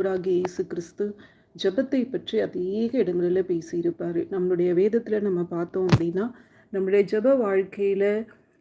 ஆண்டவராகிய இயேசு கிறிஸ்து ஜெபத்தை பற்றி அதிக இடங்களில் பேசியிருப்பார். நம்மளுடைய வேதத்தில் நம்ம பார்த்தோம் அப்படின்னா நம்மளுடைய ஜெப வாழ்க்கையில்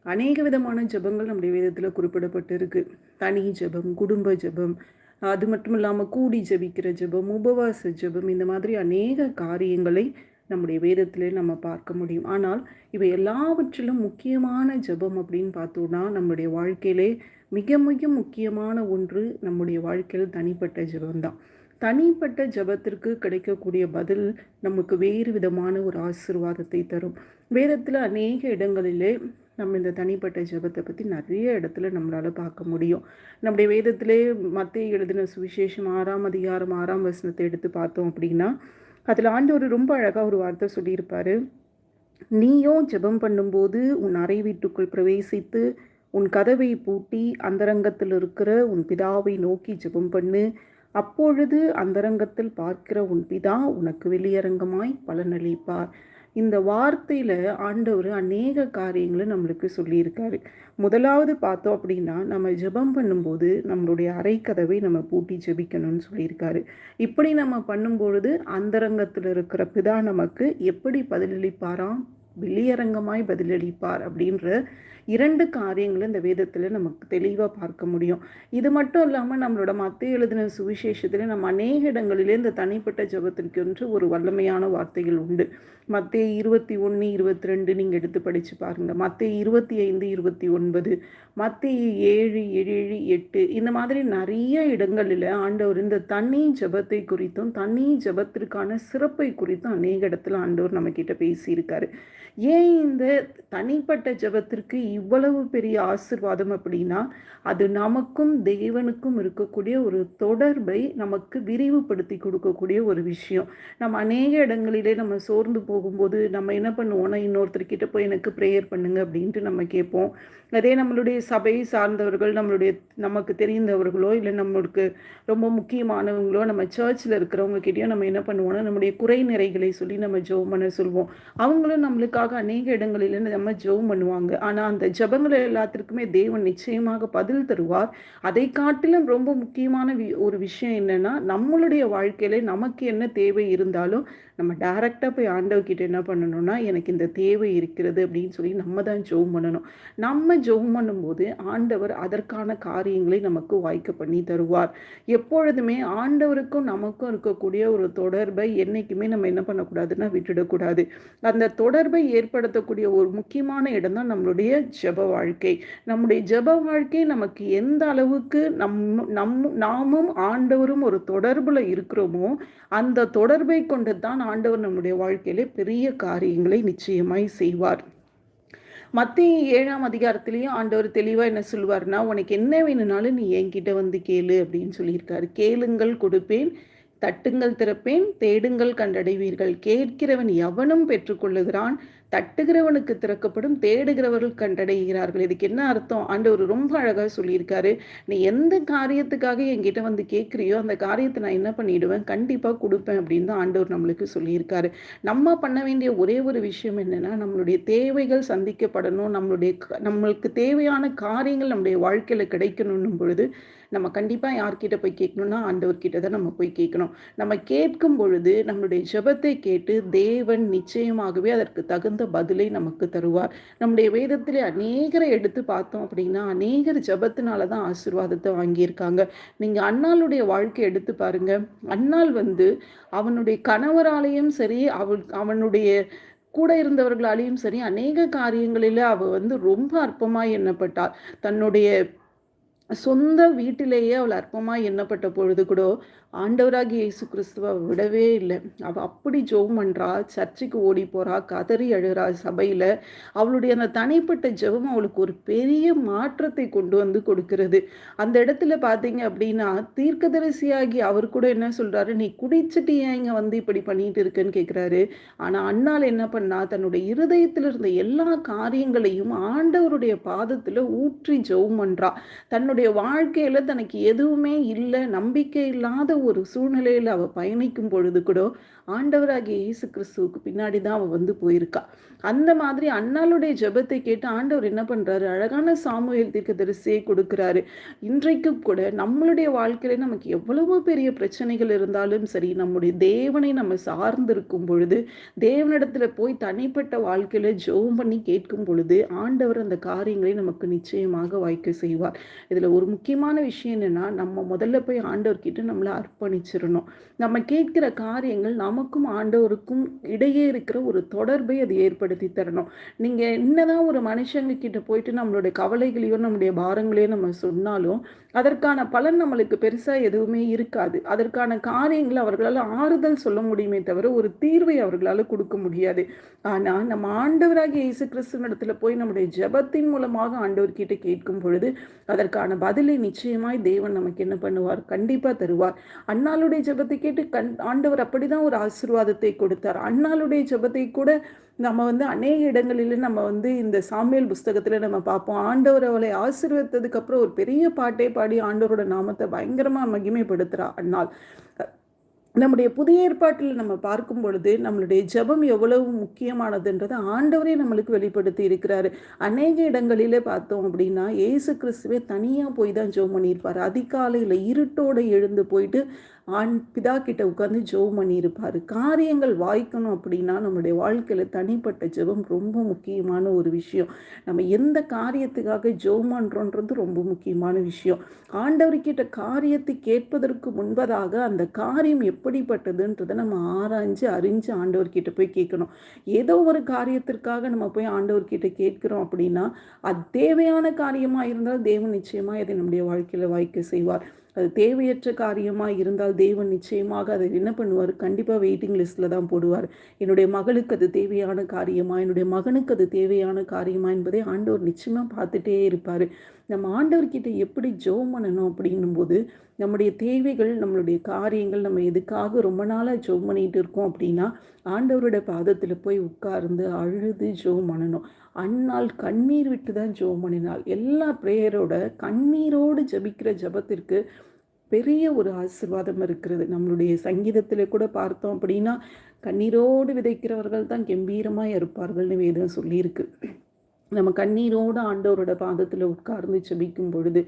அநேக விதமான ஜெபங்கள் நம்முடைய வேதத்தில் குறிப்பிடப்பட்டிருக்கு. தனி ஜெபம் குடும்ப ஜெபம் அது மட்டும் இல்லாமல் கூடி ஜெபிக்கிற ஜெபம் உபவாச ஜெபம் இந்த மாதிரி அநேக காரியங்களை நம்முடைய வேதத்திலே நம்ம பார்க்க முடியும். ஆனால் இவை எல்லாவற்றிலும் முக்கியமான ஜெபம் அப்படின்னு பார்த்தோன்னா நம்மளுடைய வாழ்க்கையிலே மிக மிக முக்கியமான ஒன்று நம்முடைய வாழ்க்கையில் தனிப்பட்ட ஜபம்தான். தனிப்பட்ட ஜெபத்திற்கு கிடைக்கக்கூடிய பதில் நமக்கு வேறு விதமான ஒரு ஆசீர்வாதத்தை தரும். வேதத்தில் அநேக இடங்களிலே நம்ம இந்த தனிப்பட்ட ஜெபத்தை பற்றி நிறைய இடத்துல நம்மளால் பார்க்க முடியும். நம்முடைய வேதத்திலே மத்திய எழுதின சுவிசேஷம் ஆறாம் அதிகாரம் ஆறாம் வசனத்தை எடுத்து பார்த்தோம் அப்படின்னா அதில் ஆண்டவர் ரொம்ப அழகாக ஒரு வார்த்தை சொல்லியிருப்பார். நீயோ ஜெபம் பண்ணும்போது உன் அறை வீட்டுக்குள் பிரவேசித்து உன் கதவை பூட்டி அந்தரங்கத்தில் இருக்கிற உன் பிதாவை நோக்கி ஜெபம் பண்ணு. அப்பொழுது அந்தரங்கத்தில் பார்க்கிற உன் பிதா உனக்கு வெளியரங்கமாய் பலனளிப்பார் இந்த வார்த்தையில் ஆண்டவர் அநேக காரியங்களை நம்மளுக்கு சொல்லியிருக்காரு. முதலாவது பார்த்தோம் அப்படின்னா நம்ம ஜெபம் பண்ணும்போது நம்மளுடைய அறைக்கதவை நம்ம பூட்டி ஜெபிக்கணும்னு சொல்லியிருக்காரு. இப்படி நம்ம பண்ணும்பொழுது அந்தரங்கத்தில் இருக்கிற பிதா நமக்கு எப்படி பதிலளிப்பாராம்? வெளியரங்கமாய் பதிலளிப்பார் அப்படின்ற இரண்டு காரியங்களை இந்த வேதத்தில் நமக்கு தெளிவாக பார்க்க முடியும். இது மட்டும் இல்லாமல் நம்மளோட மத்திய எழுதின சுவிசேஷத்தில் நம்ம அநேக இடங்களிலே இந்த தனிப்பட்ட ஜபத்திற்கென்று ஒரு வல்லமையான வார்த்தைகள் உண்டு. மத்திய இருபத்தி ஒன்று இருபத்தி ரெண்டு நீங்கள் எடுத்து படித்து பாருங்கள் மத்திய இருபத்தி ஐந்து இருபத்தி ஒன்பது மத்திய ஏழு ஏழு எட்டு இந்த மாதிரி நிறைய இடங்களில் ஆண்டவர் இந்த தனி ஜபத்தை குறித்தும் தனி ஜபத்திற்கான சிறப்பை குறித்தும் அநேக இடத்துல ஆண்டவர் நம்மக்கிட்ட பேசியிருக்காரு. ஏன் இந்த தனிப்பட்ட ஜபத்திற்கு இவ்வளவு பெரிய ஆசிர்வாதம் அப்படின்னா அது நமக்கும் தேவனுக்கும் இருக்கக்கூடிய ஒரு தொடர்பை நமக்கு விரிவுபடுத்தி கொடுக்கக்கூடிய ஒரு விஷயம். நம்ம அநேக இடங்களிலே நம்ம சோர்ந்து போகும்போது நம்ம என்ன பண்ணுவோம்னா இன்னொருத்தர்கிட்ட போய் எனக்கு ப்ரேயர் பண்ணுங்க அப்படின்ட்டு நம்ம கேட்போம். அதே நம்மளுடைய சபையை சார்ந்தவர்கள் நம்மளுடைய நமக்கு தெரிந்தவர்களோ இல்லை நம்மளுக்கு ரொம்ப முக்கியமானவங்களோ நம்ம சர்ச்சில் இருக்கிறவங்க கிட்டேயோ நம்ம என்ன பண்ணுவோம்னா நம்முடைய குறை நிறைகளை சொல்லி நம்ம ஜோம் பண்ண சொல்வோம். அவங்களும் நம்மளுக்காக அநேக இடங்களில் நம்ம ஜெபம் பண்ணுவாங்க. ஆனால் அந்த ஜபங்கள் எல்லாத்திற்குமே தேவன் நிச்சயமாக பதில் தருவார். அதை காட்டிலும் ரொம்ப முக்கியமான ஒரு விஷயம் என்னன்னா நம்மளுடைய வாழ்க்கையில நமக்கு என்ன தேவை இருந்தாலும் நம்ம டைரெக்டாக போய் ஆண்டவர்கிட்ட என்ன பண்ணணும்னா எனக்கு இந்த தேவை இருக்கிறது அப்படின்னு சொல்லி நம்ம தான் ஜோம் பண்ணணும். நம்ம ஜோம் பண்ணும்போது ஆண்டவர் அதற்கான காரியங்களை நமக்கு வாய்க்க பண்ணி தருவார். எப்பொழுதுமே ஆண்டவருக்கும் நமக்கும் இருக்கக்கூடிய ஒரு தொடர்பை என்றைக்குமே நம்ம என்ன பண்ணக்கூடாதுன்னா விட்டுடக்கூடாது. அந்த தொடர்பை ஏற்படுத்தக்கூடிய ஒரு முக்கியமான இடம் தான் நம்மளுடைய ஜப வாழ்க்கை. நம்முடைய ஜப வாழ்க்கை நமக்கு எந்த அளவுக்கு நம் நம் நாமும் ஆண்டவரும் ஒரு தொடர்பில் இருக்கிறோமோ அந்த தொடர்பை கொண்டு தான் ஆண்டவர் நம்முடைய வாழ்க்கையிலே பெரிய காரியங்களை நிச்சயமாய் செய்வார். மத்திய ஏழாம் அதிகாரத்திலையும் ஆண்டவர் தெளிவாக என்ன சொல்வார்னா உனக்கு என்ன வேணும்னாலும் நீ என்கிட்ட வந்து கேளு அப்படின்னு சொல்லியிருக்காரு. கேளுங்கள் கொடுப்பேன் தட்டுங்கள் திறப்பேன் தேடுங்கள் கண்டடைவீர்கள். கேட்கிறவன் எவனும் பெற்றுக்கொள்ளுகிறான் தட்டுகிறவனுக்கு திறக்கப்படும் தேடுகிறவர்கள் கண்டடைகிறார்கள். இதுக்கு என்ன அர்த்தம்? ஆண்டவர் ரொம்ப அழகாக சொல்லியிருக்காரு. நீ எந்த காரியத்துக்காக என்கிட்ட வந்து கேட்குறியோ அந்த காரியத்தை நான் என்ன பண்ணிடுவேன்? கண்டிப்பாக கொடுப்பேன் அப்படின்னு தான் ஆண்டவர் நம்மளுக்கு சொல்லியிருக்காரு. நம்ம பண்ண வேண்டிய ஒரே ஒரு விஷயம் என்னென்னா நம்மளுடைய தேவைகள் சந்திக்கப்படணும். நம்மளுடைய நம்மளுக்கு தேவையான காரியங்கள் நம்முடைய வாழ்க்கையில் கிடைக்கணும் பொழுது நம்ம கண்டிப்பாக யார்கிட்ட போய் கேட்கணும்னா ஆண்டவர்கிட்ட தான் நம்ம போய் கேட்கணும். நம்ம கேட்கும் பொழுது நம்மளுடைய ஜபத்தை கேட்டு தேவன் நிச்சயமாகவே அதற்கு தகுந்த பதிலை நமக்கு தருவார். நம்முடைய வேதத்திலே அநேகரை எடுத்து பார்த்தோம் அப்படின்னா அநேகர் ஜபத்தினால தான் ஆசீர்வாதத்தை வாங்கியிருக்காங்க. நீங்கள் அண்ணாளுடைய வாழ்க்கை எடுத்து பாருங்க. அண்ணாள் வந்து அவனுடைய கணவராலையும் சரி அவள் அவனுடைய கூட இருந்தவர்களாலேயும் சரி அநேக காரியங்களில் அவள் வந்து ரொம்ப அற்பமாக எண்ணப்பட்டாள். தன்னுடைய சொந்த வீட்டிலேயே அவள் அற்பமாக எண்ணப்பட்ட பொழுது கூட ஆண்டவராகி இயேசு கிறிஸ்துவை விடவே இல்லை. அவள் அப்படி ஜெபம் பண்ணுறா சர்ச்சுக்கு ஓடி போகிறா கதறி அழுகிறா சபையில். அவளுடைய அந்த தனிப்பட்ட ஜெபம் அவளுக்கு ஒரு பெரிய மாற்றத்தை கொண்டு வந்து கொடுக்கிறது. அந்த இடத்துல பார்த்தீங்க அப்படின்னா தீர்க்கதரிசியாகி அவர் கூட என்ன சொல்கிறாரு நீ குடிச்சிட்டு ஏன் இங்கே வந்து இப்படி பண்ணிட்டு இருக்குன்னு கேட்குறாரு ஆனால் அண்ணால் என்ன பண்ணா தன்னுடைய இருதயத்தில் இருந்த எல்லா காரியங்களையும் ஆண்டவருடைய பாதத்தில் ஊற்றி ஜெபம் பண்ணுறா தன்னுடைய தன்னுடைய வாழ்க்கையில் தனக்கு எதுவுமே இல்லை நம்பிக்கை இல்லாத ஒரு சூழ்நிலையில் அவள் பயணிக்கும் பொழுது கூட ஆண்டவராகிய இயேசு கிறிஸ்துவுக்கு பின்னாடி தான் அவள் வந்து போயிருக்கா. அந்த மாதிரி அண்ணாளுடைய ஜெபத்தை கேட்டு ஆண்டவர் என்ன பண்ணுறாரு அழகான சாமுவேல் தீர்க்க தரிசியை கொடுக்குறாரு. இன்றைக்கும் கூட நம்மளுடைய வாழ்க்கையில நமக்கு எவ்வளவு பெரிய பிரச்சனைகள் இருந்தாலும் சரி நம்முடைய தேவனை நம்ம சார்ந்திருக்கும் பொழுது தேவனிடத்துல போய் தனிப்பட்ட வாழ்க்கையில ஜெபம் பண்ணி கேட்கும் பொழுது ஆண்டவர் அந்த காரியங்களை நமக்கு நிச்சயமாக வாய்க்க செய்வார். இதில் ஒரு முக்கியமான விஷயம் என்னென்னா நம்ம முதல்ல போய் ஆண்டவர்கிட்ட நம்மளை அர்ப்பணிச்சிடணும். நம்ம கேட்கிற காரியங்கள் நமக்கும் ஆண்டவருக்கும் இடையே இருக்கிற ஒரு தொடர்பை அது ஏற்படுத்தி தரணும். நீங்கள் என்னதான் ஒரு மனுஷங்க கிட்ட போயிட்டு நம்மளுடைய கவலைகளையோ நம்முடைய பாரங்களையோ நம்ம சொன்னாலும் அதற்கான பலன் நம்மளுக்கு பெருசாக எதுவுமே இருக்காது. அதற்கான காரியங்களை அவர்களால் ஆறுதல் சொல்ல முடியுமே தவிர ஒரு தீர்வை அவர்களால் கொடுக்க முடியாது. ஆனால் நம்ம ஆண்டவராகிய இயேசு கிறிஸ்துவ போய் நம்முடைய ஜபத்தின் மூலமாக ஆண்டவர்கிட்ட கேட்கும் பொழுது அதற்கான பதிலை நிச்சயமாய் தேவன் நமக்கு என்ன பண்ணுவார்? கண்டிப்பாக தருவார். அண்ணாளுடைய ஜபத்தை கேட்டு கண் ஆண்டவர் அப்படிதான் ஒரு ஆசிர்வாதத்தை கொடுத்தார். அண்ணாளுடைய ஜபத்தை கூட நம்ம வந்து அநேக இடங்களில் நம்ம வந்து இந்த சாமியல் புஸ்தகத்தில் நம்ம பார்ப்போம். ஆண்டவர் அவளை ஆசீர்வதித்ததுக்கு அப்புறம் ஒரு பெரிய பாட்டே பாடி ஆண்டவரோட நாமத்தை பயங்கரமாக மகிமைப்படுத்துகிறா அண்ணாள் நம்முடைய புதிய ஏற்பாட்டில் நம்ம பார்க்கும் பொழுது நம்மளுடைய ஜபம் எவ்வளவு முக்கியமானதுன்றதை ஆண்டவரே நம்மளுக்கு வெளிப்படுத்தி இருக்கிறாரு. அநேக இடங்களிலே பார்த்தோம் அப்படின்னா ஏசு கிறிஸ்துவே தனியாக போய் தான் ஜோம் பண்ணியிருப்பார். அதிகாலையில் இருட்டோடு எழுந்து போயிட்டு ஆண் பிதா கிட்ட உட்காந்து ஜெபம் பண்ணியிருப்பார். காரியங்கள் வாய்க்கணும் அப்படின்னா நம்மளுடைய வாழ்க்கையில் தனிப்பட்ட ஜெபம் ரொம்ப முக்கியமான ஒரு விஷயம். நம்ம எந்த காரியத்துக்காக ஜெபம் பண்ணுறோன்றது ரொம்ப முக்கியமான விஷயம். ஆண்டவர்கிட்ட காரியத்தை கேட்பதற்கு முன்பதாக அந்த காரியம் எப்படிப்பட்டதுன்றதை நம்ம ஆராய்ஞ்சு அறிஞ்சு ஆண்டவர்கிட்ட போய் கேட்கணும். ஏதோ ஒரு காரியத்திற்காக நம்ம போய் ஆண்டவர்கிட்ட கேட்குறோம் அப்படின்னா அது தேவையான காரியமாக இருந்தால் தேவன் நிச்சயமாக இதை நம்முடைய வாழ்க்கையில் வாய்க்க செய்வார். அது தேவையற்ற காரியமாக இருந்தால் தேவன் நிச்சயமாக அதை என்ன பண்ணுவார்? கண்டிப்பாக வெயிட்டிங் லிஸ்ட்டில் தான் போடுவார். என்னுடைய மகளுக்கு அது தேவையான காரியமாக என்னுடைய மகனுக்கு அது தேவையான காரியமாக என்பதை ஆண்டவர் நிச்சயமாக பார்த்துட்டே இருப்பார். நம்ம ஆண்டவர்கிட்ட எப்படி ஜோம் பண்ணணும் அப்படின்னும் போது நம்முடைய தேவைகள் நம்மளுடைய காரியங்கள் நம்ம எதுக்காக ரொம்ப நாளாக ஜோம் பண்ணிகிட்டு இருக்கோம் அப்படின்னா ஆண்டவரோட பாதத்தில் போய் உட்கார்ந்து அழுது ஜோம் பண்ணணும். அந்நாள் கண்ணீர் விட்டு தான் ஜோம் பண்ணினாள் எல்லா ப்ரேயரோட கண்ணீரோடு ஜபிக்கிற ஜபத்திற்கு பெரிய ஒரு ஆசிர்வாதம் இருக்கிறது. நம்மளுடைய சங்கீதத்தில் கூட பார்த்தோம் அப்படின்னா கண்ணீரோடு விதைக்கிறவர்கள் தான் கம்பீரமாக இருப்பார்கள்னு வேதம் சொல்லியிருக்கு. நம்ம கண்ணீரோடு ஆண்டவரோட பாதத்தில் உட்கார்ந்து செபிக்கும் பொழுது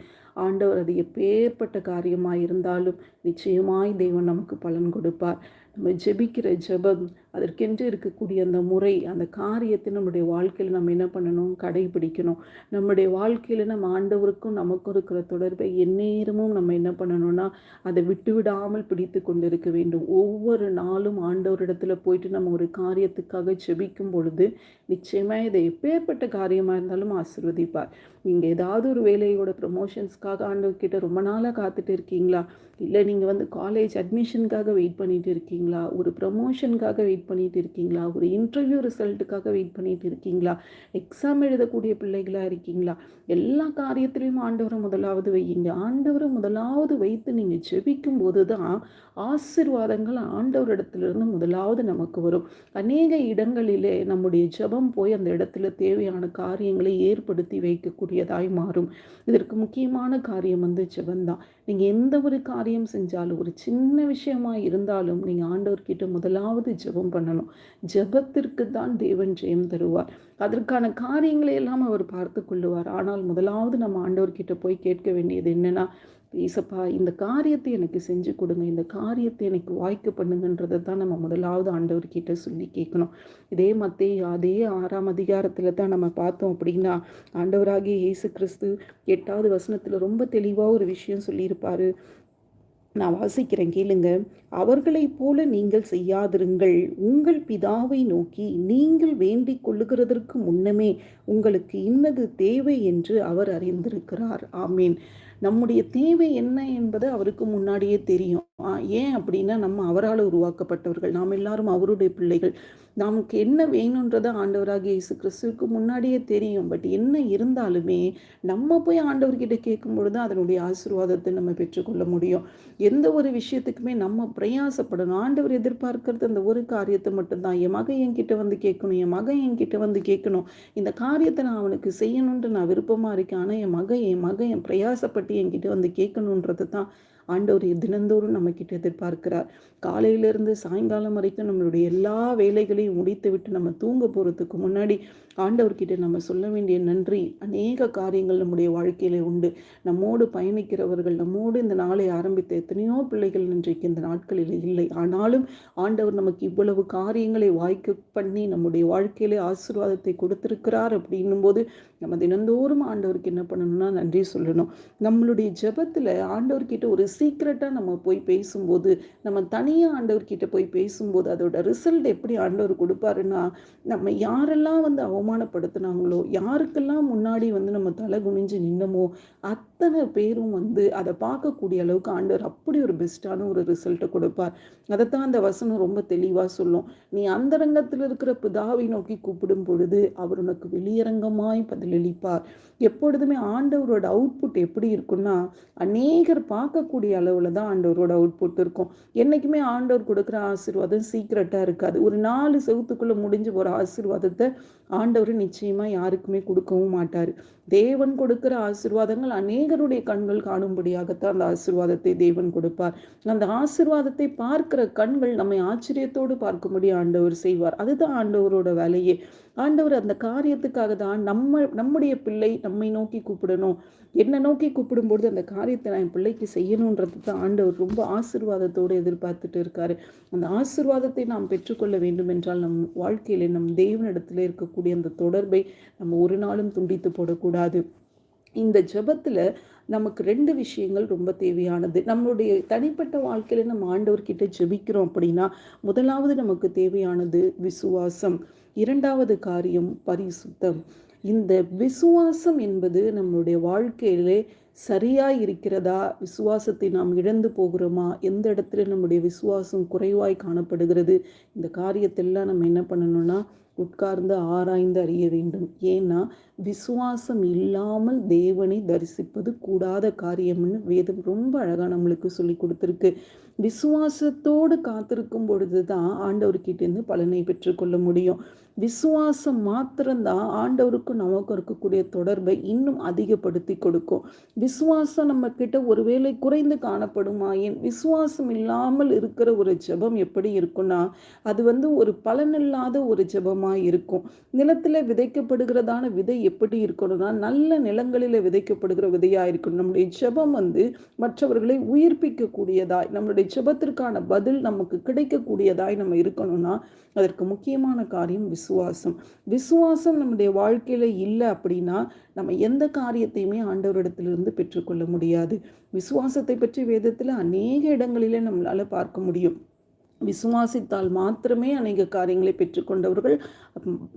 ஆண்டவர் அது எப்பேற்பட்ட காரியமாக இருந்தாலும் நிச்சயமாய் தெய்வம் நமக்கு பலன் கொடுப்பார். நம்ம ஜெபிக்கிற ஜெபம் அதற்கென்று இருக்கக்கூடிய அந்த முறை அந்த காரியத்தை நம்முடைய வாழ்க்கையில் நம்ம என்ன பண்ணணும்? கடைபிடிக்கணும். நம்முடைய வாழ்க்கையில் நம்ம ஆண்டவருக்கும் நமக்கும் இருக்கிற தொடர்பை எந்நேரமும் நம்ம என்ன பண்ணணும்னா அதை விட்டு விடாமல் பிடித்து கொண்டு இருக்க வேண்டும். ஒவ்வொரு நாளும் ஆண்டவரிடத்துல போயிட்டு நம்ம ஒரு காரியத்துக்காக ஜெபிக்கும் பொழுது நிச்சயமாக இதை எப்பேற்பட்ட காரியமாக இருந்தாலும் ஆசிர்வதிப்பார். நீங்கள் ஏதாவது ஒரு வேலையோட ப்ரொமோஷன்ஸ்க்காக ஆண்டவர்கிட்ட ரொம்ப நாளாக காத்துட்டு இருக்கீங்களா? இல்லை நீங்கள் வந்து காலேஜ் அட்மிஷனுக்காக வெயிட் பண்ணிட்டு இருக்கீங்களா? ஒரு ப்ரமோஷனுக்காக வெயிட் வெயிட் பண்ணிட்டு இருக்கீங்களா? ஒரு இன்டர்வியூ ரிசல்ட்டுக்காக வெயிட் பண்ணிட்டு இருக்கீங்களா? எக்ஸாம் எழுதக்கூடிய பிள்ளைகளாக இருக்கீங்களா? எல்லா காரியத்திலையும் ஆண்டவரை முதலாவது வையுங்க. ஆண்டவரை முதலாவது வைத்து நீங்கள் ஜெபிக்கும் போது தான் ஆசிர்வாதங்கள் ஆண்டவரிடத்திலிருந்து முதலாவது நமக்கு வரும். அநேக இடங்களிலே நம்முடைய ஜபம் போய் அந்த இடத்துல தேவையான காரியங்களை ஏற்படுத்தி வைக்கக்கூடியதாய் மாறும். இதற்கு முக்கியமான காரியம் வந்து ஜபந்தான் நீங்கள் எந்த ஒரு காரியம் செஞ்சாலும் ஒரு சின்ன விஷயமா இருந்தாலும் நீங்கள் ஆண்டவர்கிட்ட முதலாவது ஜெபம் பண்ணணும். ஜெபத்திற்கு தான் தேவன் ஜெயம் தருவார். அதற்கான காரியங்களை எல்லாம் அவர் பார்த்து கொள்ளுவார். ஆனால் முதலாவது நம்ம ஆண்டவர்கிட்ட போய் கேட்க வேண்டியது என்னென்னா ஈசப்பா இந்த காரியத்தை எனக்கு செஞ்சு கொடுங்க. இந்த காரியத்தை எனக்கு வாய்க்க பண்ணுங்கன்றதை தான் நம்ம முதலாவது ஆண்டவர்கிட்ட சொல்லி கேட்கணும். இதே மத்திய அதே ஆறாம் அதிகாரத்தில் தான் நம்ம பார்த்தோம் அப்படின்னா ஆண்டவராகிய இயேசு கிறிஸ்து எட்டாவது வசனத்தில் ரொம்ப தெளிவாக ஒரு விஷயம் சொல்லியிருப்பார். நான் வாசிக்கிறேன் கேளுங்க. அவர்களைப் போல நீங்கள் செய்யாதிருங்கள். உங்கள் பிதாவை நோக்கி நீங்கள் வேண்டிக் கொள்ளுகிறதற்கு முன்னமே உங்களுக்கு இன்னது தேவை என்று அவர் அறிந்திருக்கிறார். ஆமீன். நம்முடைய தேவை என்ன என்பது அவருக்கு முன்னாடியே தெரியும். ஏன் அப்படின்னா நம்ம அவரால் உருவாக்கப்பட்டவர்கள். நாம் எல்லாரும் அவருடைய பிள்ளைகள். நமக்கு என்ன வேணுன்றதை ஆண்டவராக இயேசு கிறிஸ்துவுக்கு முன்னாடியே தெரியும். பட் என்ன இருந்தாலுமே நம்ம போய் ஆண்டவர்கிட்ட கேட்கும் பொழுது அதனுடைய ஆசீர்வாதத்தை நம்ம பெற்றுக்கொள்ள முடியும். எந்த ஒரு விஷயத்துக்குமே நம்ம பிரயாசப்படணும். ஆண்டவர் எதிர்பார்க்கறது அந்த ஒரு காரியத்தை மட்டும்தான். என் மகன் என்கிட்ட வந்து கேட்கணும். என் மகன் என்கிட்ட வந்து கேட்கணும். இந்த காரியத்தை நான் அவனுக்கு செய்யணுன்ட்டு நான் விருப்பமாக இருக்கேன். ஆனால் என் மகன் என் மகன் என் பிரயாசப்பட்டு என்கிட்ட வந்து கேட்கணுன்றது தான் ஆண்டவர் தினந்தோறும் நம்மக்கிட்ட எதிர்பார்க்கிறார். காலையிலிருந்து சாயங்காலம் வரைக்கும் நம்மளுடைய எல்லா வேலைகளையும் முடித்து விட்டு நம்ம தூங்க போகிறதுக்கு முன்னாடி ஆண்டவர்கிட்ட நம்ம சொல்ல வேண்டிய நன்றி. அநேக காரியங்கள் நம்முடைய வாழ்க்கையில் உண்டு. நம்மோடு பயணிக்கிறவர்கள் நம்மோடு இந்த நாளை ஆரம்பித்த எத்தனையோ பிள்ளைகள் இன்றைக்கு இந்த நாட்களில் இல்லை. ஆனாலும் ஆண்டவர் நமக்கு இவ்வளவு காரியங்களை வாய்க்க பண்ணி நம்முடைய வாழ்க்கையிலே ஆசீர்வாதத்தை கொடுத்திருக்கிறார் அப்படின்னும் போது நம்ம தினந்தோறும் ஆண்டவருக்கு என்ன பண்ணணும்னா நன்றி சொல்லணும். நம்மளுடைய ஜபத்தில் ஆண்டவர்கிட்ட ஒரு சீக்ரெட்டாக நம்ம போய் பேசும்போது நம்ம தனியாக ஆண்டவர்கிட்ட போய் பேசும்போது அதோட ரிசல்ட் எப்படி ஆண்டவர் கொடுப்பாருன்னா நம்ம யாரெல்லாம் வந்து அவமானப்படுத்தினாங்களோ? யாருக்கெல்லாம் முன்னாடி வந்து நம்ம தலை குனிஞ்சு நின்னமோ? அத்தனை பேரும் வந்து அதை பார்க்கக்கூடிய அளவுக்கு ஆண்டவர் அப்படி ஒரு பெஸ்ட்டான ஒரு ரிசல்ட்டை கொடுப்பார். அதைத்தான் அந்த வசனம் ரொம்ப தெளிவாக சொல்லும். நீ அந்தரங்கத்தில் இருக்கிற பிதாவை நோக்கி கூப்பிடும் பொழுது அவர் உனக்கு வெளியரங்கமாய் பதிலளிப்பார். எப்பொழுதுமே ஆண்டவரோட அவுட்புட் எப்படி இருக்குன்னா அநேகர் பார்க்கக்கூடிய அளவில் தான் ஆண்டவரோட அவுட்புட் இருக்கும். என்றைக்குமே ஆண்டவர் கொடுக்குற ஆசீர்வாதம் சீக்கிரட்டாக இருக்காது. ஒரு நாலு செவத்துக்குள்ளே முடிஞ்சு போகிற ஆசீர்வாதத்தை ஆண்டவர் நிச்சயமாக யாருக்குமே கொடுக்கவும் மாட்டார். தேவன் கொடுக்கிற ஆசிர்வாதங்கள் அநேகருடைய கண்கள் காணும்படியாகத்தான் அந்த ஆசிர்வாதத்தை தேவன் கொடுப்பார். அந்த ஆசிர்வாதத்தை பார்க்கிற கண்கள் நம்மை ஆச்சரியத்தோடு பார்க்கும்படி ஆண்டவர் செய்வார். அதுதான் ஆண்டவரோட வேலையே. ஆண்டவர் அந்த காரியத்துக்காக தான் நம்ம நம்முடைய பிள்ளை நம்மை நோக்கி கூப்பிடணும். என்னை நோக்கி கூப்பிடும்பொழுது அந்த காரியத்தை நான் என் பிள்ளைக்கு செய்யணுன்றது தான் ஆண்டவர் ரொம்ப ஆசிர்வாதத்தோடு எதிர்பார்த்துட்டு இருக்காரு. அந்த ஆசிர்வாதத்தை நாம் பெற்றுக்கொள்ள வேண்டும் என்றால் நம் வாழ்க்கையில நம் தேவனிடத்தில் இருக்கக்கூடிய அந்த தொடர்பை நம்ம ஒரு நாளும் துண்டித்து போடக்கூடாது. இந்த ஜபத்தில் நமக்கு ரெண்டு விஷயங்கள் ரொம்ப தேவையானது. நம்மளுடைய தனிப்பட்ட வாழ்க்கையில் நம்ம ஆண்டவர்கிட்ட ஜெபிக்கிறோம் அப்படின்னா முதலாவது நமக்கு தேவையானது விசுவாசம். இரண்டாவது காரியம் பரிசுத்தம். இந்த விசுவாசம் என்பது நம்மளுடைய வாழ்க்கையிலே சரியாய் இருக்கிறதா? விசுவாசத்தை நாம் இழந்து போகிறோமா? எந்த இடத்துல நம்முடைய விசுவாசம் குறைவாய் காணப்படுகிறது? இந்த காரியத்தெல்லாம் நம்ம என்ன பண்ணணும்னா உட்கார்ந்து ஆராய்ந்து அறிய வேண்டும். ஏன்னா விசுவாசம் இல்லாமல் தேவனை தரிசிப்பது கூடாத காரியம்னு வேதம் ரொம்ப அழகாக நம்மளுக்கு சொல்லி கொடுத்துருக்கு. விசுவாசத்தோடு காத்திருக்கும் பொழுது தான் ஆண்டவர்கிட்டேருந்து பலனை பெற்றுக்கொள்ள முடியும். விசுவாசம் மாத்திரம்தான் ஆண்டவருக்கும் நமக்கும் இருக்கக்கூடிய தொடர்பை இன்னும் அதிகப்படுத்தி கொடுக்கும். விசுவாசம் நம்ம கிட்ட ஒருவேளை குறைந்து காணப்படுமாயின் விசுவாசம் இல்லாமல் இருக்கிற ஒரு ஜெபம் எப்படி இருக்கும்னா அது வந்து ஒரு பலனில்லாத ஒரு ஜெபமாக இருக்கும். நிலத்தில் விதைக்கப்படுகிறதான விதை எப்படி இருக்கணும்னா நல்ல நிலங்களில் விதைக்கப்படுகிற விதையாக இருக்கணும் நம்முடைய ஜெபம் வந்து மற்றவர்களை உயிர்ப்பிக்கக்கூடியதாய் நம்மளுடைய ஜெபத்திற்கான பதில் நமக்கு கிடைக்கக்கூடியதாய் நம்ம இருக்கணும்னா அதற்கு முக்கியமான காரியம் விசுவாசம். விசுவாசம் நம்முடைய வாழ்க்கையில் இல்லை அப்படின்னா நம்ம எந்த காரியத்தையுமே ஆண்டவரிடத்திலிருந்து பெற்றுக்கொள்ள முடியாது. விசுவாசத்தை பற்றி வேதத்தில் அநேக இடங்களிலே நம்மளால் பார்க்க முடியும். விசுவாசித்தால் மாத்திரமே அநேக காரியங்களை பெற்றுக்கொண்டவர்கள்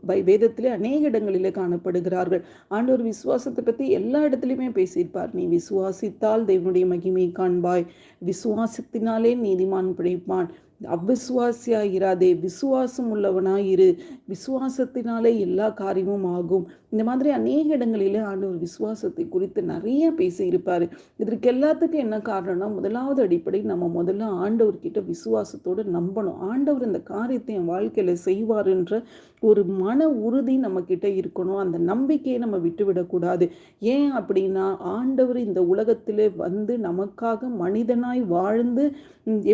பை வேதத்திலே அநேக இடங்களிலே காணப்படுகிறார்கள். ஆண்டவர் விசுவாசத்தை பற்றி எல்லா இடத்துலையுமே பேசியிருப்பார். நீ விசுவாசித்தால் தேவனுடைய மகிமை காண்பாய். விசுவாசத்தினாலே நீதிமான் பிழைப்பான். அவ்விசுவாசியாயிராதே விசுவாசம் உள்ளவனாயிரு. விசுவாசத்தினாலே எல்லா காரியமும் ஆகும். இந்த மாதிரி அநேக இடங்களிலே ஆண்டவர் விசுவாசத்தை குறித்து நிறைய பேசியிருப்பார். இதற்கு எல்லாத்துக்கும் என்ன காரணம்னா முதலாவது அடிப்படை நம்ம முதல்ல ஆண்டவர்கிட்ட விசுவாசத்தோடு நம்பணும். ஆண்டவர் இந்த காரியத்தை என் வாழ்க்கையில் செய்வார் என்ற ஒரு மன உறுதி நம்மக்கிட்ட இருக்கணும். அந்த நம்பிக்கையை நம்ம விட்டுவிடக்கூடாது. ஏன் அப்படின்னா ஆண்டவர் இந்த உலகத்திலே வந்து நமக்காக மனிதனாய் வாழ்ந்து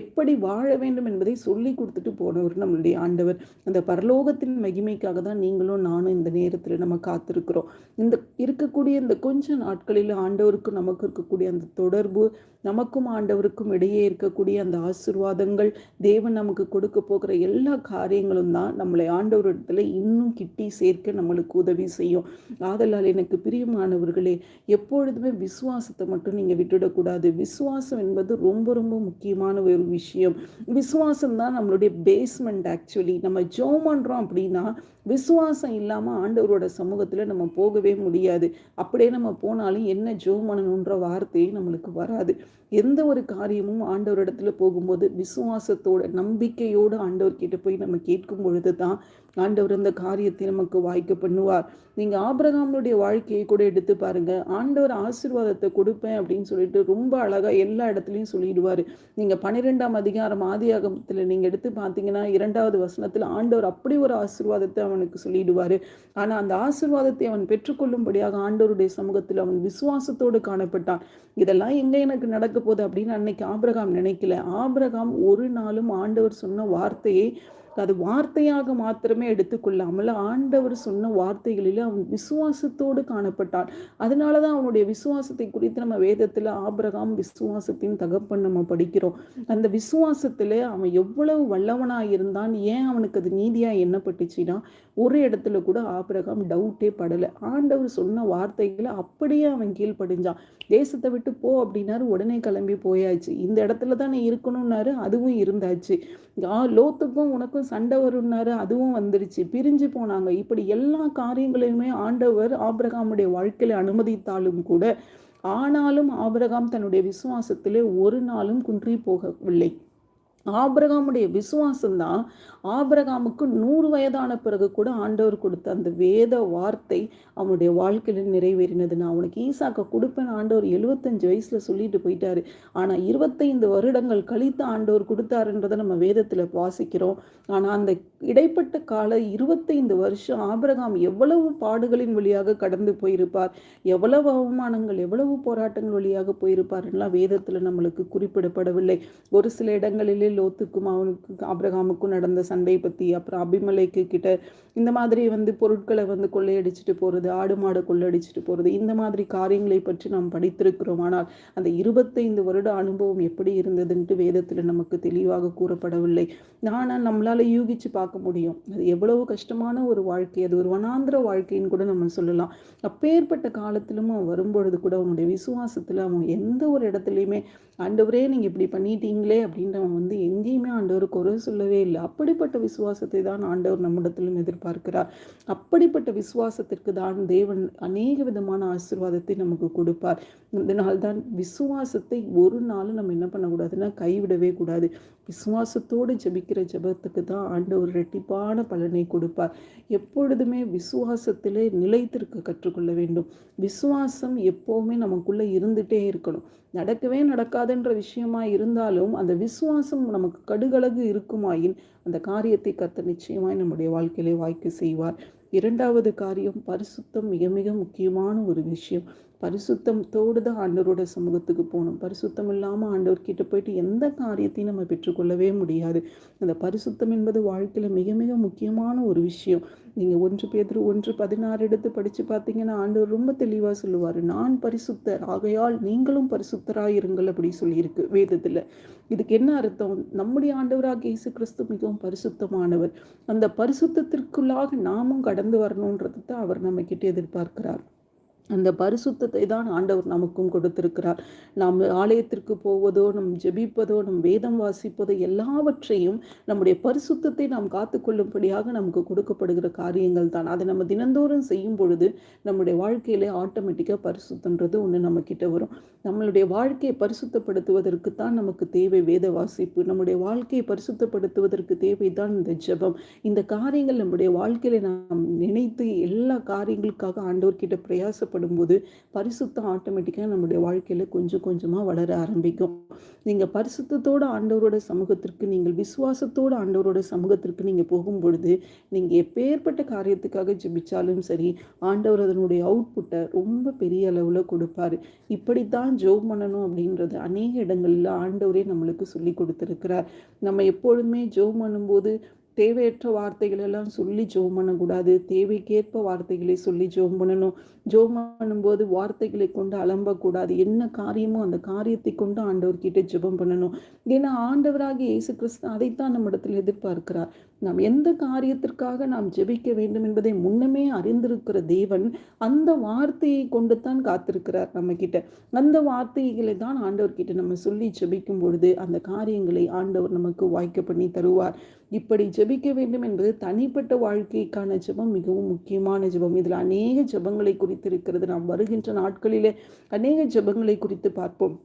எப்படி வாழ வேண்டும் என்பதை சொல்லி கொடுத்துட்டு போனவர் நம்மளுடைய ஆண்டவர். அந்த பரலோகத்தின் மகிமைக்காக தான் நீங்களும் நானும் இந்த நேரத்தில் நம்ம காத்திருக்கிறோம். இந்த இருக்கக்கூடிய இந்த கொஞ்ச நாட்களில் ஆண்டவருக்கும் நமக்கு இருக்கக்கூடிய அந்த தொடர்பு நமக்கும் ஆண்டவருக்கும் இடையே இருக்கக்கூடிய அந்த ஆசிர்வாதங்கள் தேவன் நமக்கு கொடுக்க போகிற எல்லா காரியங்களும் தான் நம்மளை ஆண்டவரிடத்துல இன்னும் கிட்டி சேர்க்க நம்மளுக்கு உதவி செய்யும். ஆதலால் எனக்கு பிரியமானவர்களே எப்பொழுதுமே விசுவாசத்தை மட்டும் நீங்கள் விட்டுடக்கூடாது. விசுவாசம் என்பது ரொம்ப ரொம்ப முக்கியமான ஒரு விஷயம். விசுவாசம் தான் நம்மளுடைய பேஸ்மெண்ட் ஆக்சுவலி நம்ம ஜோ பண்ணுறோம் அப்படின்னா விசுவாசம் இல்லாமல் ஆண்டவரோட சமூகத்தில் நம்ம போகவே முடியாது. அப்படியே நம்ம போனாலும் என்ன ஜோ பண்ணணுன்ற வார்த்தையும் நம்மளுக்கு வராது. எந்த ஒரு காரியமும் ஆண்டவரிடத்துல போகும்போது விசுவாசத்தோட நம்பிக்கையோடு ஆண்டவர்கிட்ட போய் நம்ம கேட்கும் பொழுது தான் ஆண்டவர் அந்த காரியத்தை நமக்கு வாய்க்க பண்ணுவார். நீங்கள் ஆபிரகாமனுடைய வாழ்க்கையை கூட எடுத்து பாருங்க. ஆண்டவர் ஆசீர்வாதத்தை கொடுப்பேன் அப்படின்னு சொல்லிட்டு ரொம்ப அழகாக எல்லா இடத்துலையும் சொல்லிடுவார். நீங்கள் பன்னிரெண்டாம் அதிகாரம் ஆதியாகத்தில் நீங்கள் எடுத்து பார்த்தீங்கன்னா இரண்டாவது வசனத்தில் ஆண்டவர் அப்படி ஒரு ஆசீர்வாதத்தை அவனுக்கு சொல்லிடுவார். ஆனால் அந்த ஆசீர்வாதத்தை அவன் பெற்றுக்கொள்ளும்படியாக ஆண்டவருடைய சமூகத்தில் அவன் விசுவாசத்தோடு காணப்பட்டான். இதெல்லாம் எங்கே எனக்கு நடக்க போகுது அப்படின்னு அன்னைக்கு ஆபிரகாம் நினைக்கல. ஆபிரகாம் ஒரு நாளும் ஆண்டவர் சொன்ன வார்த்தையை அது வார்த்தையாக மாத்திரமே எடுத்துக்கொள்ளாமல் ஆண்டவர் சொன்ன வார்த்தைகளில் அவன் விசுவாசத்தோடு காணப்பட்டான். அதனால தான் அவனுடைய விசுவாசத்தை குறித்து நம்ம வேதத்தில் ஆபிரகாம் விசுவாசத்தின் தகப்பன் நம்ம படிக்கிறோம். அந்த விசுவாசத்தில் அவன் எவ்வளவு வல்லவனாக இருந்தான் ஏன் அவனுக்கு அது நீதியாக எண்ணப்பட்டுச்சுன்னா ஒரு இடத்துல கூட ஆபிரகாம் டவுட்டே படலை. ஆண்டவர் சொன்ன வார்த்தைகளை அப்படியே அவன் கீழ்ப்படிஞ்சான். தேசத்தை விட்டு போ அப்படின்னாரு உடனே கிளம்பி போயாச்சு. இந்த இடத்துல தான் நீ இருக்கணும்னாரு அதுவும் இருந்தாச்சு. லோத்துக்கும் உனக்கும் சண்டை வரும்னாரு அதுவும் வந்துருச்சு. பிரிஞ்சு போனாங்க. இப்படி எல்லா காரியங்களையுமே ஆண்டவர் ஆபிரகாமுடைய வாழ்க்கையில அனுமதித்தாலும் கூட ஆனாலும் ஆபிரகாம் தன்னுடைய விசுவாசத்திலே ஒரு நாளும் குன்றி போகவில்லை. ஆபிரகாமுடைய விசுவாசம்தான். ஆபிரகாமுக்கு நூறு வயதான பிறகு கூட ஆண்டவர் கொடுத்த அந்த வேத வார்த்தை அவனுடைய வாழ்க்கையில் நிறைவேறினது. நான் அவனுக்கு ஈசாக்க கொடுப்பேன் ஆண்டவர் எழுபத்தஞ்சு வயசுல சொல்லிட்டு போயிட்டாரு. ஆனால் இருபத்தைந்து வருடங்கள் கழித்து ஆண்டவர் கொடுத்தாருன்றதை நம்ம வேதத்தில் வாசிக்கிறோம். ஆனால் அந்த இடைப்பட்ட கால இருபத்தைந்து வருஷம் ஆபிரகாம் எவ்வளவு பாடுகளின் வழியாக கடந்து போயிருப்பார் எவ்வளவு அவமானங்கள் எவ்வளவு போராட்டங்கள் வழியாக போயிருப்பார்லாம் வேதத்தில் நம்மளுக்கு குறிப்பிடப்படவில்லை. ஒரு சில இடங்களில் லோத்துக்கும் அவனுக்கு அப்ரஹாமுக்கும் நடந்த சண்டை பற்றி அப்புறம் அபிமலைக்கு கிட்ட இந்த மாதிரி வந்து பொருட்களை வந்து கொள்ளையடிச்சிட்டு போகிறது ஆடு மாடை கொள்ளையடிச்சிட்டு போகிறது இந்த மாதிரி காரியங்களை பற்றி நாம் படித்திருக்கிறோம். ஆனால் அந்த இருபத்தைந்து வருட அனுபவம் எப்படி இருந்ததுன்ட்டு வேதத்தில் நமக்கு தெளிவாக கூறப்படவில்லை. ஆனால் நம்மளால் யூகிச்சு பார்க்க முடியும். அது எவ்வளவு கஷ்டமான ஒரு வாழ்க்கை. அது ஒரு வனாந்திர வாழ்க்கைன்னு கூட நம்ம சொல்லலாம். அப்பேற்பட்ட காலத்திலும் அவன் வரும்பொழுது கூட அவனுடைய விசுவாசத்தில் அவன் எந்த ஒரு இடத்துலையுமே ஆண்டவரே நீங்கள் இப்படி பண்ணிட்டீங்களே அப்படின்றவன் வந்து எங்கேயுமே ஆண்டவர் குறை சொல்லவே இல்லை. அப்படிப்பட்ட விசுவாசத்தை தான் ஆண்டவர் நம்மிடத்திலும் எதிர்பார்க்கிறார். அப்படிப்பட்ட விசுவாசத்திற்கு தான் தேவன் அநேக விதமான ஆசீர்வாதத்தை நமக்கு கொடுப்பார். இதனால்தான் விசுவாசத்தை ஒரு நாளும் நம்ம என்ன பண்ணக்கூடாதுன்னா கைவிடவே கூடாது. விசுவாசத்தோடு ஜபிக்கிற ஜபத்துக்கு தான் ஆண்டவர் ரெட்டிப்பான பலனை கொடுப்பார். எப்பொழுதுமே விசுவாசத்திலே நிலைத்திருக்க கற்றுக்கொள்ள வேண்டும். விசுவாசம் எப்போவுமே நமக்குள்ளே இருந்துகிட்டே இருக்கணும். நடக்கவே நடக்காதுன்ற விஷயமா இருந்தாலும் அந்த விசுவாசம் நமக்கு கடுகளகு இருக்குமாயின் அந்த காரியத்தை கத்த நிச்சயமாய் நம்முடைய வாழ்க்கையிலே வாய்க்கு செய்வார். இரண்டாவது காரியம் பரிசுத்தம் மிக மிக முக்கியமான ஒரு விஷயம். பரிசுத்தத்தோடு தான் ஆண்டவரோட சமூகத்துக்கு போகணும். பரிசுத்தம் இல்லாமல் ஆண்டவர்கிட்ட போயிட்டு எந்த காரியத்தையும் நம்ம பெற்றுக்கொள்ளவே முடியாது. அந்த பரிசுத்தம் என்பது வாழ்க்கையில் மிக மிக முக்கியமான ஒரு விஷயம். நீங்கள் ஒன்று பேர் ஒன்று பதினாறு எடுத்து படித்து பார்த்தீங்கன்னா ஆண்டவர் ரொம்ப தெளிவாக சொல்லுவார். நான் பரிசுத்தர் ஆகையால் நீங்களும் பரிசுத்தராக இருங்கள் அப்படி சொல்லியிருக்கு வேதத்தில். இதுக்கு என்ன அர்த்தம்? நம்முடைய ஆண்டவராக இயேசு கிறிஸ்து மிகவும் பரிசுத்தமானவர். அந்த பரிசுத்தத்திற்குள்ளாக நாமும் கடந்து வரணுன்றது தான் அவர் நம்மக்கிட்ட எதிர்பார்க்கிறார். அந்த பரிசுத்தத்தை தான் ஆண்டவர் நமக்கும் கொடுத்திருக்கிறார். நாம் ஆலயத்திற்கு போவதோ நம் ஜெபிப்பதோ நம் வேதம் வாசிப்பதோ எல்லாவற்றையும் நம்முடைய பரிசுத்தத்தை நாம் காத்துக்கொள்ளும்படியாக நமக்கு கொடுக்கப்படுகிற காரியங்கள் தான். அதை நம்ம தினந்தோறும் செய்யும் பொழுது நம்முடைய வாழ்க்கையிலே ஆட்டோமேட்டிக்காக பரிசுத்தன்றது ஒன்று நம்ம கிட்ட வரும். நம்மளுடைய வாழ்க்கையை பரிசுத்தப்படுத்துவதற்கு தான் நமக்கு தேவை வேத வாசிப்பு. நம்முடைய வாழ்க்கையை பரிசுத்தப்படுத்துவதற்கு தேவை தான் இந்த ஜெபம். இந்த காரியங்கள் நம்முடைய வாழ்க்கையில நாம் நினைத்து எல்லா காரியங்களுக்காக ஆண்டவர்கிட்ட பிரயாசப்படும் போது பரிசுத்தம் ஆட்டோமேட்டிக்காக நம்முடைய வாழ்க்கையில் கொஞ்சம் கொஞ்சமாக வளர ஆரம்பிக்கும். நீங்கள் பரிசுத்தத்தோடு ஆண்டவரோட சமூகத்திற்கு நீங்கள் விசுவாசத்தோடு ஆண்டவரோட சமூகத்திற்கு நீங்கள் போகும் பொழுது நீங்கள் எப்பேற்பட்ட காரியத்துக்காக ஜெபிச்சாலும் சரி ஆண்டவர் அதனுடைய அவுட்புட்டை ரொம்ப பெரிய அளவில் கொடுப்பாரு. இப்படித்தான் ஜோப் பண்ணணும் அப்படின்றது அநேக இடங்களில் ஆண்டவரே நம்மளுக்கு சொல்லி கொடுத்துருக்கிறார். நம்ம எப்பொழுதுமே ஜோப் பண்ணும்போது தேவையற்ற வார்த்தைகள் எல்லாம் சொல்லி ஜோம் பண்ணக்கூடாது. தேவைக்கேற்ப வார்த்தைகளை சொல்லி ஜோம் பண்ணணும். ஜோம் பண்ணும்போது வார்த்தைகளை கொண்டு அலம்பக்கூடாது. என்ன காரியமோ அந்த காரியத்தை கொண்டு ஆண்டவர்கிட்ட ஜெபம் பண்ணணும். ஏன்னா ஆண்டவராக இயேசு கிறிஸ்து அதைத்தான் நம்ம இடத்துல எதிர்பார்க்கிறார். நாம் எந்த காரியத்திற்காக நாம் ஜெபிக்க வேண்டும் என்பதை முன்னமே அறிந்திருக்கிற தேவன் அந்த வார்த்தையை கொண்டு தான் காத்திருக்கிறார் நம்ம கிட்ட அந்த வார்த்தைகளை தான் ஆண்டவர்கிட்ட நம்ம சொல்லி ஜெபிக்கும் பொழுது அந்த காரியங்களை ஆண்டவர் நமக்கு வாய்க்க பண்ணி தருவார். இப்படி ஜெபிக்க வேண்டும் என்பது தனிப்பட்ட வாழ்க்கைக்கான ஜெபம் மிகவும் முக்கியமான ஜெபம். இதில் அநேக ஜெபங்களை குறித்து இருக்கிறது. நாம் வருகின்ற நாட்களிலே அநேக ஜெபங்களை குறித்து பார்ப்போம்.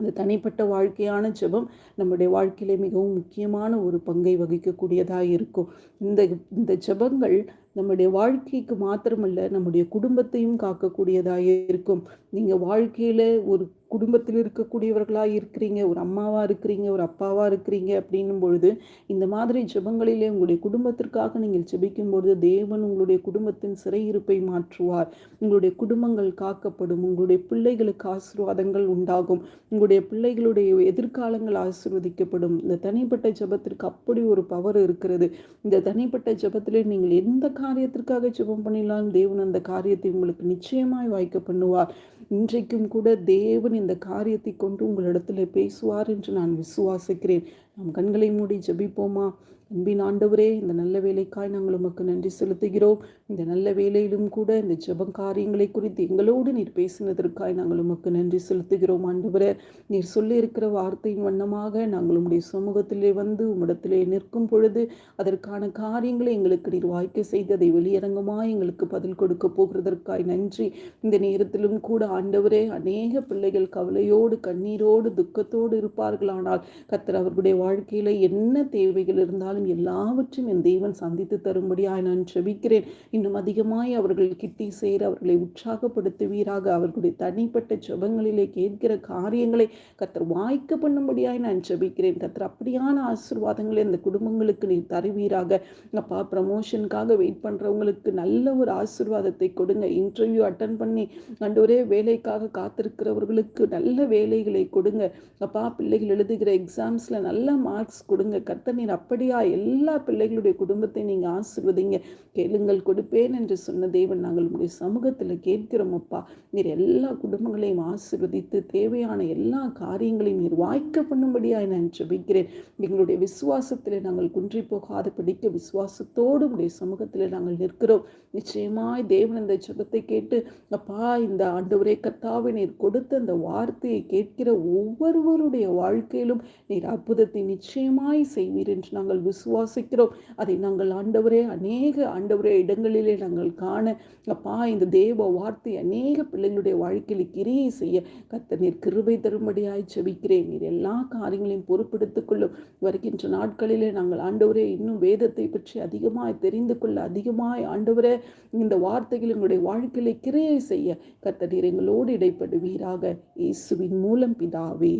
இந்த தனிப்பட்ட வாழ்க்கையான ஜெபம் நம்முடைய வாழ்க்கையிலே மிகவும் முக்கியமான ஒரு பங்கை வகிக்கக்கூடியதாக இருக்கும். இந்த இந்த ஜெபங்கள் நம்முடைய வாழ்க்கைக்கு மாத்திரமல்ல நம்முடைய குடும்பத்தையும் காக்கக்கூடியதாக இருக்கும். நீங்கள் வாழ்க்கையில் ஒரு குடும்பத்தில் இருக்கக்கூடியவர்களாக இருக்கிறீங்க ஒரு அம்மாவாக இருக்கிறீங்க ஒரு அப்பாவாக இருக்கிறீங்க அப்படின்னும் பொழுது இந்த மாதிரி ஜெபங்களிலே உங்களுடைய குடும்பத்திற்காக நீங்கள் ஜெபிக்கும் பொழுது தேவன் உங்களுடைய குடும்பத்தின் சிறையிருப்பை மாற்றுவார். உங்களுடைய குடும்பங்கள் காக்கப்படும் உங்களுடைய பிள்ளைகளுக்கு ஆசீர்வாதங்கள் உண்டாகும் உங்களுடைய பிள்ளைகளுடைய எதிர்காலங்கள் ஆசீர்வதிக்கப்படும். இந்த தனிப்பட்ட ஜெபத்திற்கு அப்படி ஒரு பவர் இருக்கிறது. இந்த தனிப்பட்ட ஜெபத்திலே நீங்கள் எந்த காரியத்திற்காக ஜெபம் பண்ணிடலாம் தேவன் அந்த காரியத்தை உங்களுக்கு நிச்சயமாய் வாய்க்க பண்ணுவார். இன்றைக்கும் கூட தேவன் இந்த காரியத்தை கொண்டு உங்களிடத்தில் பேசுவார் என்று நான் விசுவாசிக்கிறேன். நம் கண்களை மூடி ஜபிப்போமா? அன்பின் ஆண்டவரே இந்த நல்ல வேலைக்காய் நாங்கள் உமக்கு நன்றி செலுத்துகிறோம். இந்த நல்ல வேலையிலும் கூட இந்த ஜபம் காரியங்களை குறித்து எங்களோடு நீர் பேசினதற்காய் நாங்கள் உமக்கு நன்றி செலுத்துகிறோம். ஆண்டவரே நீர் சொல்லி இருக்கிற வார்த்தையின் வண்ணமாக நாங்கள் உம்முடைய சமூகத்திலே வந்து உம்மிடத்திலே நிற்கும் பொழுது அதற்கான காரியங்களை எங்களுக்கு நீர் வாய்க்க செய்து அதை வெளியரங்கமாக எங்களுக்கு பதில் கொடுக்க போகிறதற்காய் நன்றி. இந்த நேரத்திலும் கூட ஆண்டவரே அநேக பிள்ளைகள் கவலையோடு கண்ணீரோடு துக்கத்தோடு இருப்பார்களானால் கத்தர் அவர்களுடைய வாழ்க்கையில் என்ன தேவைகள் இருந்தாலும் இருந்தாலும் எல்லாவற்றையும் என் தேவன் சந்தித்து தரும்படியாய் நான் செபிக்கிறேன். இன்னும் அதிகமாய் அவர்கள் கிட்டி சேர அவர்களை உற்சாகப்படுத்துவீராக. அவர்களுடைய தனிப்பட்ட ஜபங்களிலே கேட்கிற காரியங்களை கத்தர் வாய்க்க பண்ணும்படியாய் நான் செபிக்கிறேன். கத்தர் அப்படியான ஆசிர்வாதங்களை அந்த குடும்பங்களுக்கு நீ தருவீராக. அப்பா ப்ரமோஷனுக்காக வெயிட் பண்ணுறவங்களுக்கு நல்ல ஒரு ஆசிர்வாதத்தை கொடுங்க. இன்டர்வியூ அட்டன் பண்ணி அண்ட் ஒரே வேலைக்காக காத்திருக்கிறவர்களுக்கு நல்ல வேலைகளை கொடுங்க. அப்பா பிள்ளைகள் எழுதுகிற எக்ஸாம்ஸில் நல்ல மார்க்ஸ் கொடுங்க. கர்த்தர் நீர் அப்படியா எல்லா பிள்ளைகளுடைய குடும்பத்தை நீங்கள் ஆசிர்வதிங்க. கேளுங்கள் கொடுப்பேன் என்று சொன்ன தேவன் நாங்கள் உங்களுடைய சமூகத்தில் கேட்கிறோம் அப்பா. நீர் எல்லா குடும்பங்களையும் ஆசிர்வதித்து தேவையான எல்லா காரியங்களையும் நீர் வாய்க்க பண்ணும்படியாக நான் ஜபிக்கிறேன். எங்களுடைய விசுவாசத்தில் நாங்கள் குன்றி போகாத படிக்க விசுவாசத்தோடு உடைய சமூகத்தில் நாங்கள் நிற்கிறோம். நிச்சயமாய் தேவன் அந்த ஜபத்தை கேட்டு அப்பா இந்த ஆண்டவரே கத்தாவை நீர் கொடுத்த அந்த வார்த்தையை கேட்கிற ஒவ்வொருவருடைய வாழ்க்கையிலும் நீர் அற்புதத்தை நிச்சயமாய் செய்வீர் என்று நாங்கள் விசுவாசிக்கிறோம். அதை நாங்கள் ஆண்டவரே அநேக ஆண்டவரே இடங்களிலே நாங்கள் காண அப்பா இந்த தேவ வார்த்தை அநேக பிள்ளைகளுடைய வாழ்க்கையில் கிரியை செய்ய கத்த நீர் கிருபை தரும்படியாய் செபிக்கிறேன் நீர் எல்லா காரியங்களையும் பொறுப்பெடுத்துக் கொள்ளும் வருகின்ற நாட்களிலே நாங்கள் ஆண்டவரே இன்னும் வேதத்தை பற்றி அதிகமாய் தெரிந்து கொள்ள அதிகமாய் ஆண்டவரே இந்த வார்த்தைகள் எங்களுடைய வாழ்க்கையில கிரியை செய்ய கத்த நீர் எங்களோடு இடைப்படுவீராக. இயேசுவின் மூலம் பிதாவே.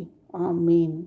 ஆமீன்.